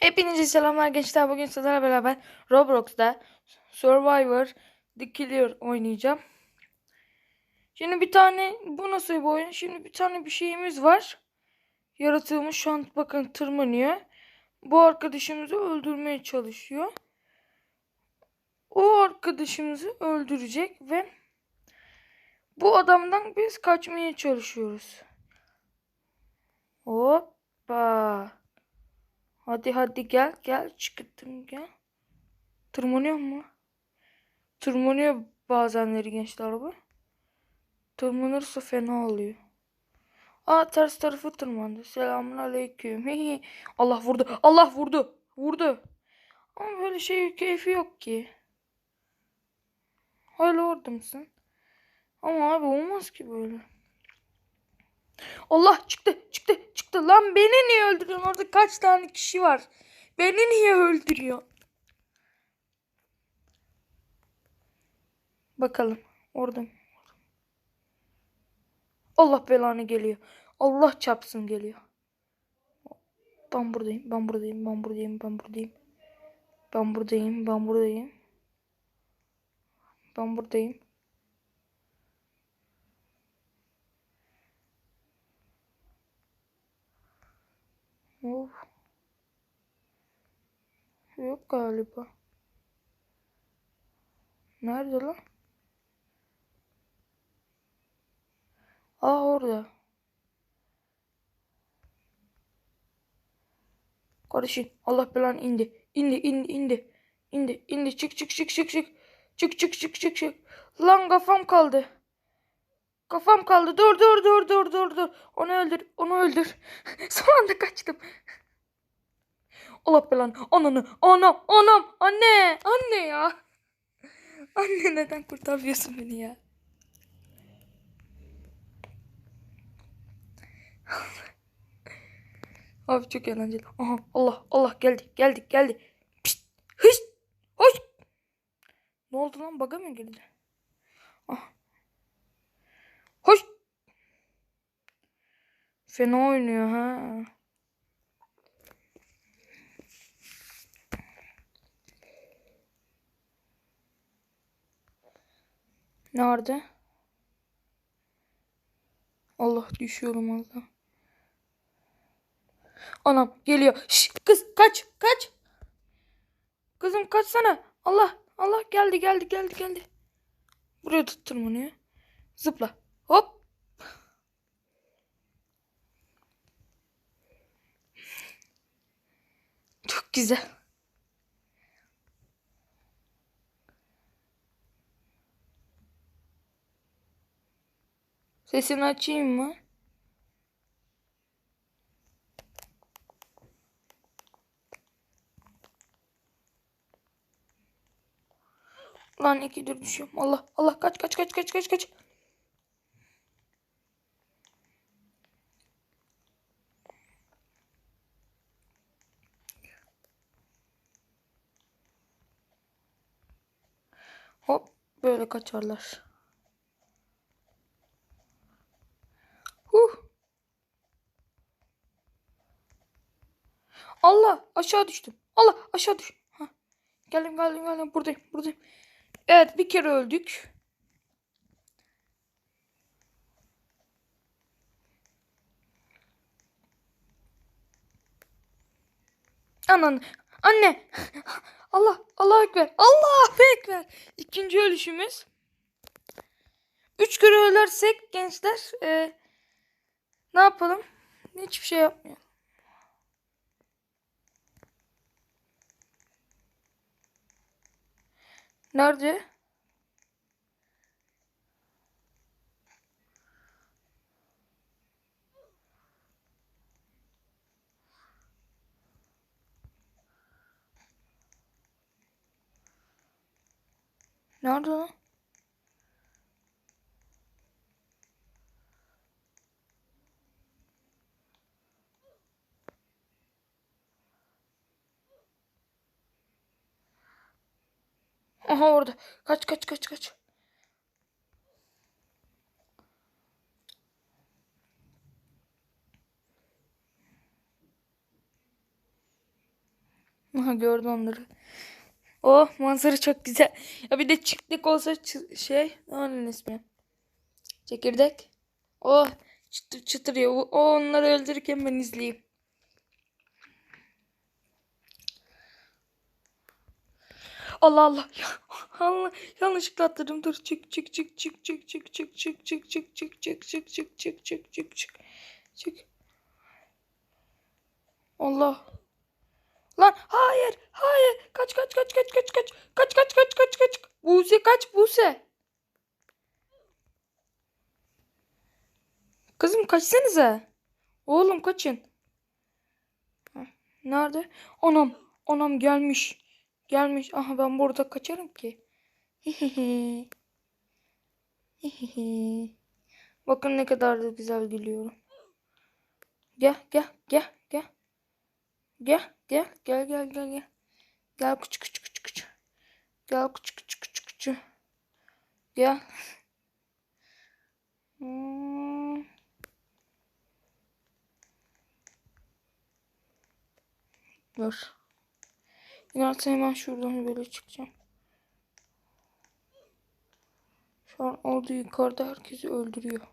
Hepinize selamlar gençler. Bugün sizlerle beraber Roblox'ta Survivor The Killer oynayacağım. Şimdi bir tane bu nasıl bir oyun? Şimdi bir tane bir şeyimiz var. Yaratığımız şu an bakın tırmanıyor. Bu arkadaşımızı öldürmeye çalışıyor. O arkadaşımızı öldürecek ve bu adamdan biz kaçmaya çalışıyoruz. Hoppa. Hadi hadi gel gel çıktım gel. Tırmanıyor mu? Tırmanıyor bazenleri gençler bu. Tırmanırsa fena oluyor. Aa ters tarafı tırmandı. Selamun aleyküm. Allah vurdu. Allah vurdu. Vurdu. Ama böyle şey keyfi yok ki. Hala orada mısın? Ama abi olmaz ki böyle. Allah çıktı çıktı çıktı. Lan beni niye öldürüyorsun? Orada kaç tane kişi var? Beni niye öldürüyor? Bakalım. Orada? Allah belanı geliyor. Allah çapsın geliyor. Ben buradayım. Ben buradayım. Ben buradayım. Ben buradayım. Ben buradayım. Ben buradayım. Ben buradayım. Of. Yok galiba. Nerede lan? Aa orada. Kardeşim Allah belanı indi. İndi indi indi. İndi indi çık çık çık çık çık. Çık çık çık çık çık. Lan kafam kaldı. Kafam kaldı. Dur dur dur dur dur dur. Onu öldür. Onu öldür. Son anda kaçtım. Allah belanı. Ananı. Anam. Anam. Anne. Anne ya. Anne neden kurtarıyorsun beni ya? Abi çok eğlenceli. Aha Allah Allah geldi geldi geldi. Pişt, hış, hoş. Ne oldu lan baga mı girdi? Ah. Hoş. Fena oynuyor ha. Nerede? Allah düşüyorum Allah. Anam geliyor. Şş, kız kaç kaç. Kızım kaçsana. Allah Allah geldi geldi geldi geldi. Buraya tutturmanıyor. Zıpla. Hop. Çok güzel. Sesini açayım mı? Lan ikidir düşüyorum. Allah Allah kaç kaç kaç kaç kaç kaç. Hop böyle kaçarlar. Huh. Allah aşağı düştüm. Allah aşağı düş. Hah. Geldim geldim geldim buradayım buradayım. Evet bir kere öldük. Anan anne Allah Allah ekber Allah ekber İkinci ölüşümüz. Üç kere ölersek gençler e, ne yapalım? Hiçbir şey yapmayalım. Nerede? Nerede lan? Aha orada. Kaç kaç kaç kaç. Aha gördü onları. Oh manzara çok güzel. Ya bir de çiftlik olsa şey onun ismi. Çekirdek. Oh çıtır çıtır ya. O o onları öldürürken ben izleyeyim. Allah Allah. Allah yanlışlıkla atladım. Dur çık çık çık çık çık çık çık çık çık çık çık çık çık çık çık çık çık çık çık. Allah. Lan hayır hayır kaç kaç kaç kaç kaç kaç kaç kaç kaç kaç kaç Buse kaç Buse. Kızım kaçsanıza. Oğlum kaçın. Nerede? Anam anam gelmiş. Gelmiş. Aha ben burada kaçarım ki. Bakın ne kadar da güzel gülüyorum. Gel gel gel gel. Gel gel gel gel gel gel. Gel küçük küçük küçük küçük. Gel küçük küçük küçük küçük. Gel. Hmm. Dur. İnatsa hemen şuradan böyle çıkacağım. Şu an orada yukarıda herkesi öldürüyor.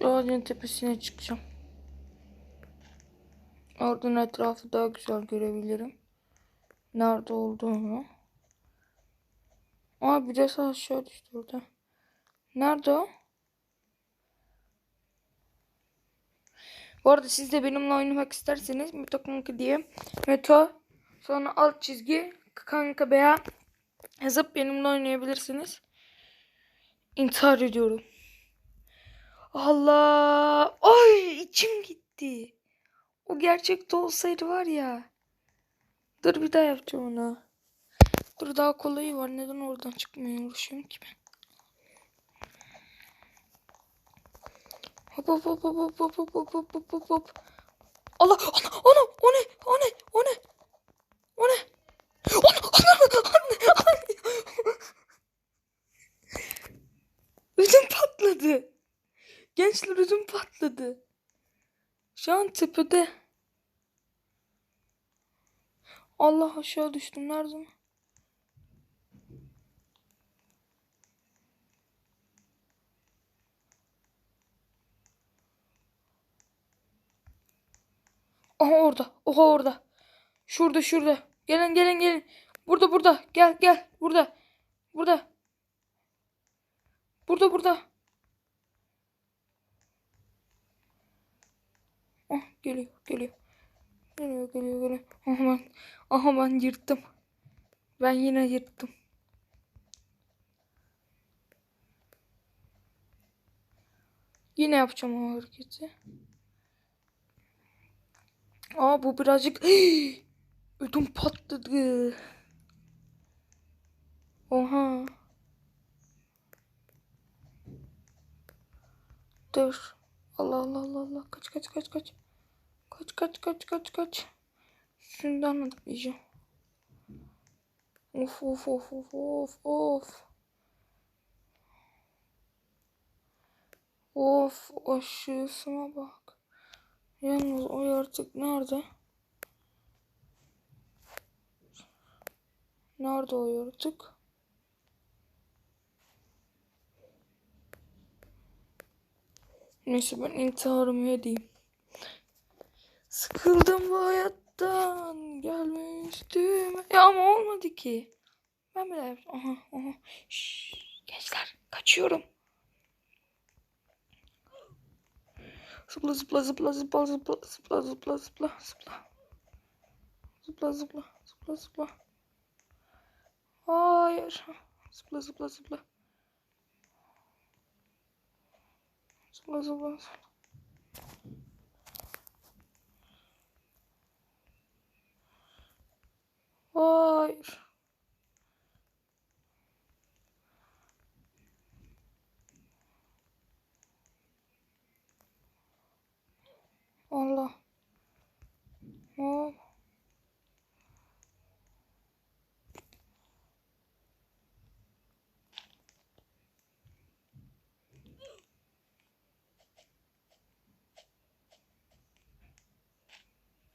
Şu ağacın tepesine çıkacağım. Oradan etrafı daha güzel görebilirim. Nerede olduğunu. Aa biraz aşağı düştü orada. Nerede o? Bu arada siz de benimle oynamak isterseniz Meto Kanka diye Meto sonra alt çizgi Kanka veya yazıp benimle oynayabilirsiniz. İntihar ediyorum. Allah! Ay içim gitti. O gerçekte olsaydı var ya. Dur bir daha yapacağım onu. Dur daha kolayı var. Neden oradan çıkmaya uğraşıyorum ki ben? Hop hop hop hop hop hop hop hop hop hop hop. Allah! Ana! Ana! O ne? O ne? O ne? O ne? Ana! Ana! Ana! Ana! Ödüm patladı. Gençler ödüm patladı. Şu an tepede. Allah aşağı düştüm. Nerede? Aha orada. Oha orada. Şurada şurada. Gelin gelin gelin. Burada burada. Gel gel. Burada. Burada. Burada burada. Ah geliyor geliyor. Geliyor geliyor geliyor. Aha ben, aha ben yırttım. Ben yine yırttım. Yine yapacağım o hareketi. Aa bu birazcık ödüm patladı. Oha. Dur. Allah Allah Allah Allah. Kaç kaç kaç kaç. Kaç kaç kaç kaç kaç. Şundan atlayacağım. Of of of of of of. Of aşağısına bak. Yalnız o yaratık nerede? Nerede o yaratık? Neyse ben intiharımı edeyim. Sıkıldım bu hayattan. Gelme. Ya ama olmadı ki. Ben bile yaptım. Aha aha. Şşş, gençler kaçıyorum. Zıpla zıpla zıpla zıpla zıpla zıpla zıpla zıpla zıpla. Zıpla zıpla zıpla zıpla. Hayır. Zıpla zıpla zıpla. Zıpla zıpla. Hayır. Allah. Oh.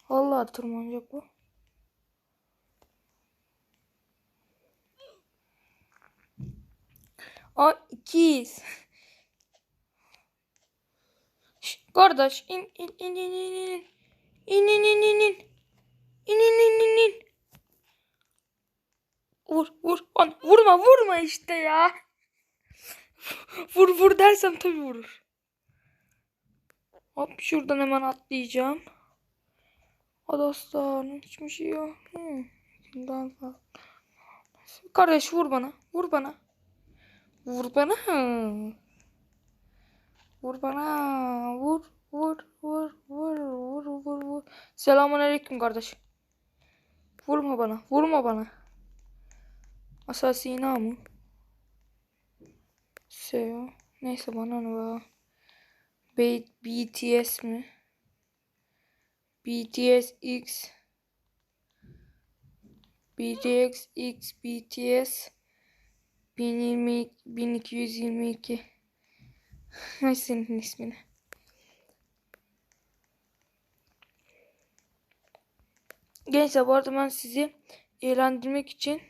Allah tırmanacak bu. Aa ikiyiz. Şş, kardeş in in in in in in. İn in in in in. İn in in in. Vur vur. Lan vurma vurma işte ya. Vur vur dersem tabii vurur. Hop şuradan hemen atlayacağım. Hadi aslanım hiçbir şey yok. Hmm. Kardeş vur bana. Vur bana. Vur bana. Vur bana. Vur. Vur. Vur. Vur. Vur. Vur. Vur. Selamun aleyküm kardeş. Vurma bana. Vurma bana. Asasina mı? Seo. Neyse bana ne. B- BTS mi? BTS X BTS X BTS 1020 1222 Ay senin ismini. Gençler bu arada ben sizi eğlendirmek için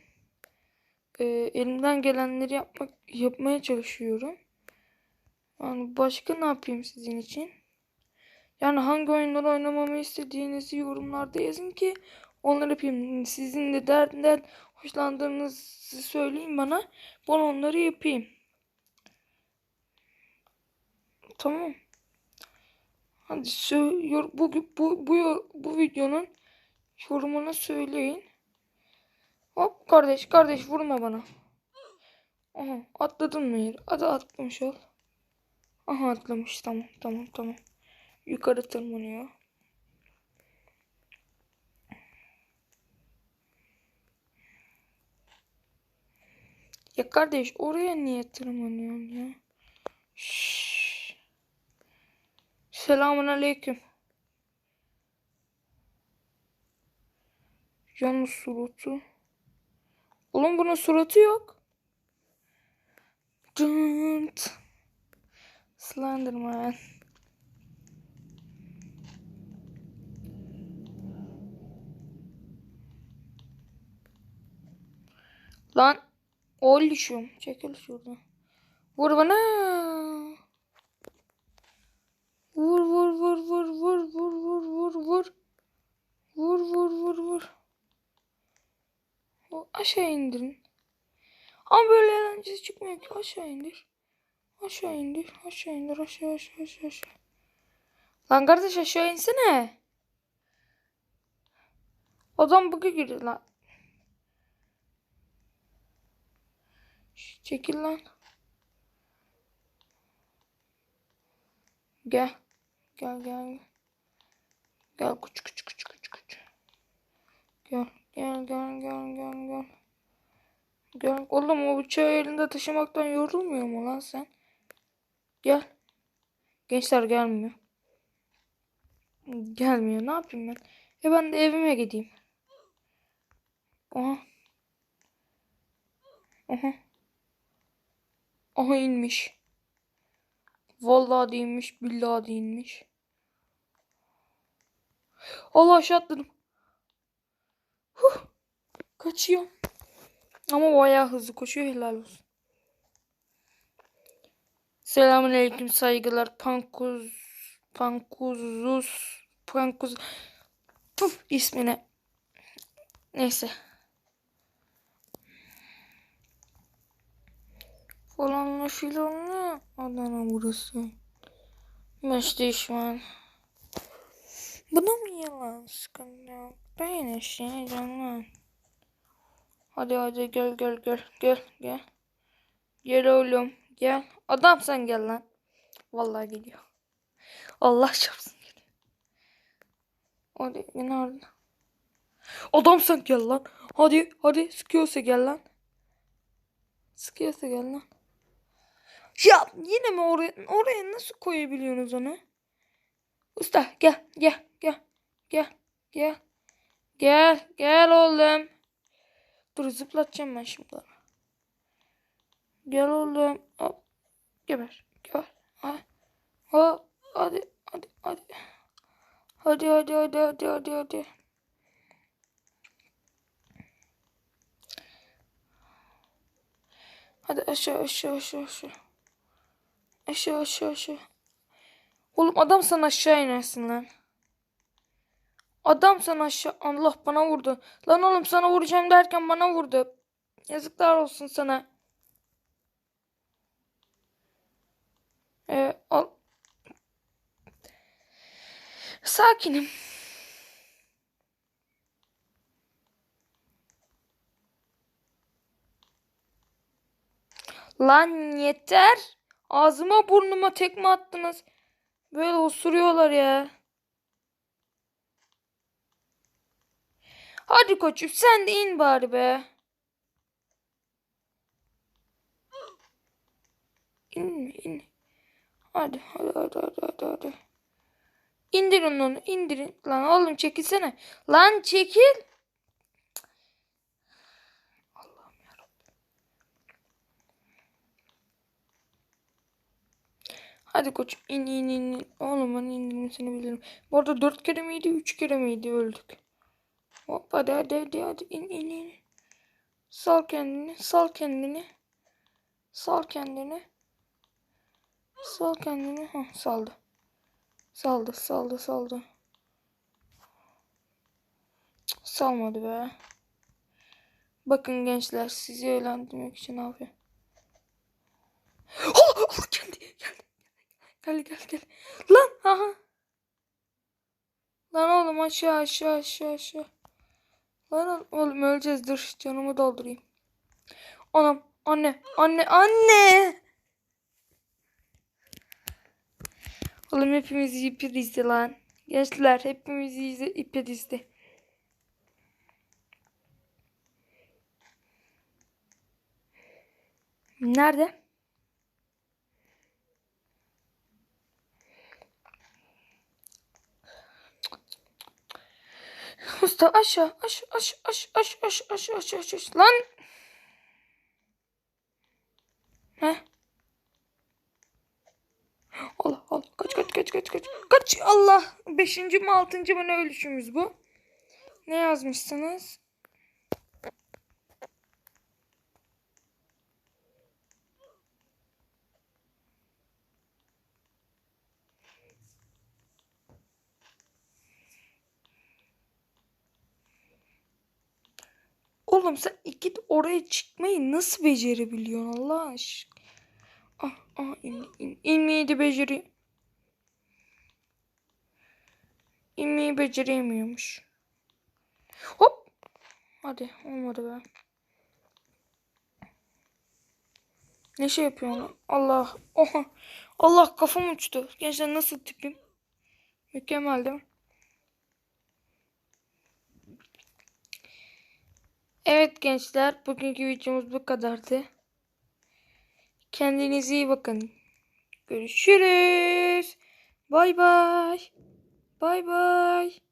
e, elimden gelenleri yapmak yapmaya çalışıyorum. Yani başka ne yapayım sizin için? Yani hangi oyunları oynamamı istediğinizi yorumlarda yazın ki onları yapayım. Sizin de derdinden hoşlandığınızı söyleyin bana. Ben onları yapayım. Tamam. Hadi sö- yor- bu, bu, bu, bu videonun yorumunu söyleyin. Hop kardeş kardeş vurma bana. Aha atladın mı yere? Hadi atlamış ol. Aha atlamış tamam tamam tamam. Yukarı tırmanıyor. Ya kardeş oraya niye tırmanıyorsun ya? Şşş. Selamun aleyküm. Yalnız suratı. Oğlum bunun suratı yok. Dınt. Slenderman. Lan oğluşum çekil şuradan. Vur bana. Vur vur vur vur vur vur vur vur vur. Vur vur vur vur. Aşağı indirin. Ama böyle eğlencesi çıkmıyor ki. Aşağı indir. Aşağı indir. Aşağı indir. Aşağı aşağı aşağı aşağı. Lan kardeş aşağı insene. Adam bug'a girdi lan. Çekil lan. Gel. Gel gel. Gel kuç kuç kuç kuç kuç. Gel gel gel gel gel gel. Gel oğlum o bıçağı elinde taşımaktan yorulmuyor mu lan sen? Gel. Gençler gelmiyor. Gelmiyor. Ne yapayım ben? E ben de evime gideyim. Aha. Aha. Aha inmiş. Vallahi değilmiş, billahi değilmiş. Allah aşağı atladım. Huh. Kaçıyor. Ama bayağı hızlı koşuyor helal olsun. Selamünaleyküm saygılar. Pankuz Pankuzus Pankuz Puf ismine. Neyse. Falanla filanla Adana burası. Meş düşman. Buna mı yalan sıkıntı yok? Ben yine şey. Hadi hadi gel gel gel gel gel. Gel oğlum gel. Adam sen gel lan. Vallahi geliyor. Allah çarpsın geliyor. Hadi orada. Adam sen gel lan. Hadi hadi sıkıyorsa gel lan. Sıkıyorsa gel lan. Ya yine mi oraya oraya nasıl koyabiliyorsunuz onu? Usta gel gel gel gel gel gel gel oğlum. Dur zıplatacağım ben şimdi. Gel oğlum. Hop. Geber. Geber. Hop. Hadi. Hadi. Hadi. Hadi hadi hadi hadi hadi hadi. Hadi aşağı aşağı aşağı aşağı. Aşağı aşağı aşağı. Oğlum adam sana aşağı inersin lan. Adam sana aşağı. Allah bana vurdu. Lan oğlum sana vuracağım derken bana vurdu. Yazıklar olsun sana. Ee, al. Sakinim. Lan yeter. Ağzıma burnuma tekme attınız. Böyle osuruyorlar ya. Hadi koçum sen de in bari be. İn in. Hadi hadi hadi hadi hadi. İndirin onu indirin. Lan oğlum çekilsene. Lan çekil. Hadi koçum in in in. in. Oğlum ben indirmesini bilirim. Bu arada dört kere miydi üç kere miydi öldük. Hop hadi hadi hadi hadi in in in. Sal kendini sal kendini. Sal kendini. Sal kendini. Heh, saldı. Saldı saldı saldı. Salmadı be. Bakın gençler sizi eğlendirmek için ne yapıyor? Allah Allah geldi geldi. Gel gel gel. Lan aha. Lan oğlum aşağı aşağı aşağı aşağı. Lan oğlum öleceğiz dur canımı doldurayım. Anam anne anne anne. Oğlum hepimiz ipi dizdi lan. Gençler hepimiz ipi dizdi. Nerede? Usta aşağı aşağı aşağı aşağı aşağı aşağı aşağı aşağı lan. Heh. Allah Allah. Kaç kaç kaç kaç kaç. Kaç Allah. Beşinci mi altıncı mı ne ölüşümüz bu? Ne yazmışsınız Oğlum sen de oraya çıkmayı nasıl becerebiliyorsun Allah aşkına? Ah ah in, in, inmeyi de beceri. İnmeyi beceremiyormuş. Hop. Hadi olmadı be. Ne şey yapıyorsun? Allah. Oha. Allah kafam uçtu. Gençler nasıl tipim? Mükemmel değil mi? Evet gençler, bugünkü videomuz bu kadardı. Kendinize iyi bakın. Görüşürüz. Bay bay. Bay bay.